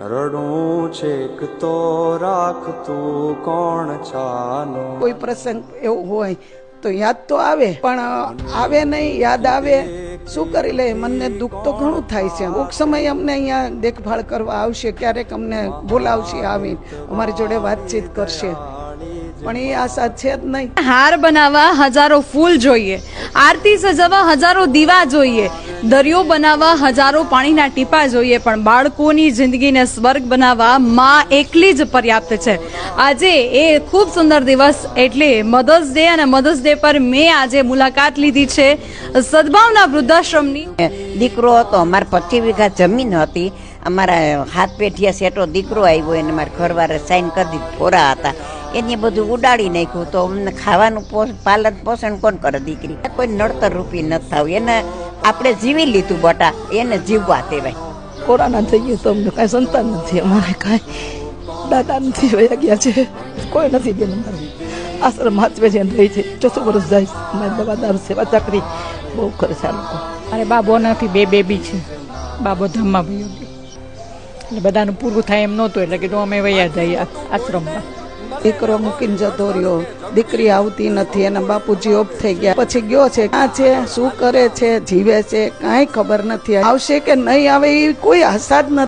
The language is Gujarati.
રડું છેક તો રાખતું કોણ છાનો? કોઈ પ્રસંગ એવું હોય તો યાદ તો આવે પણ આવે નહીં યાદ આવે શું કરી લે? મનને દુઃખ તો ઘણું થાય છે. અમુક સમય અમને અહીંયા દેખભાળ કરવા આવશે ક્યારેક અમને બોલાવશે આવી અમારી જોડે વાતચીત કરશે. પણ એ આશા છે જ નહીં. હાર બનાવવા હજારો ફૂલ જોઈએ આરતી સજાવવા હજારો દીવા જોઈએ દરિયો બનાવવા હજારો પાણીના ટીપા જોઈએ, પણ બાળકોની જિંદગીને સ્વર્ગ બનાવવા માં એકલી જ પર્યાપ્ત છે. આજે એ ખૂબ સુંદર દિવસ એટલે મધર્સ ડે અને મધર્સ ડે પર મેં આજે મુલાકાત લીધી છે સદભાવના વૃદ્ધાશ્રમની. દીકરો હતો, અમારે પચીસ વીઘા જમીન હતી. અમારા હાથ પેઠિયા સેટો દીકરો આવ્યો, એને મારા ઘરવાળા સાઈન કરી દીધી ફોરા હતા. એને બધું ઉડાડી નાખ્યું, તો અમને ખાવાનું પાલન પોષણ કોણ કરે દીકરી? કોઈ નડતર રૂપી ન થાવ. એને આપણે જીવી લીધું બટા એને જીવવા દેવાય. કોરોના થઈ ગયું તો અમને કાંઈ સંતાન નથી અમારે કાંઈ દાદા નથી વયા ગયા છે. કોઈ નથી બેન અમારે. આશ્રમ હાથવે છે રહી છે. ચોથું વર્ષ જાય અમારી દવા દારૂ સેવા ચાકરી બહુ કરે છે આ લોકો. અને બાબો નથી બે બેબી છે. બાબો ધામમાં ભયો એટલે બધાનું પૂરું થાય એમ નહોતું એટલે કીધું અમે વયા જઈએ આશ્રમમાં. દીકરો મૂકીને જતો રહ્યો. દીકરી આવતી નથી એના બાપુજી ઓફ થઈ ગયા. પછી ગયો છે, ક્યાં છે, શું કરે છે, જીવે છે, કાંઈ ખબર નથી. આવશે કે નહીં આવે એ કોઈ આશા જ નથી.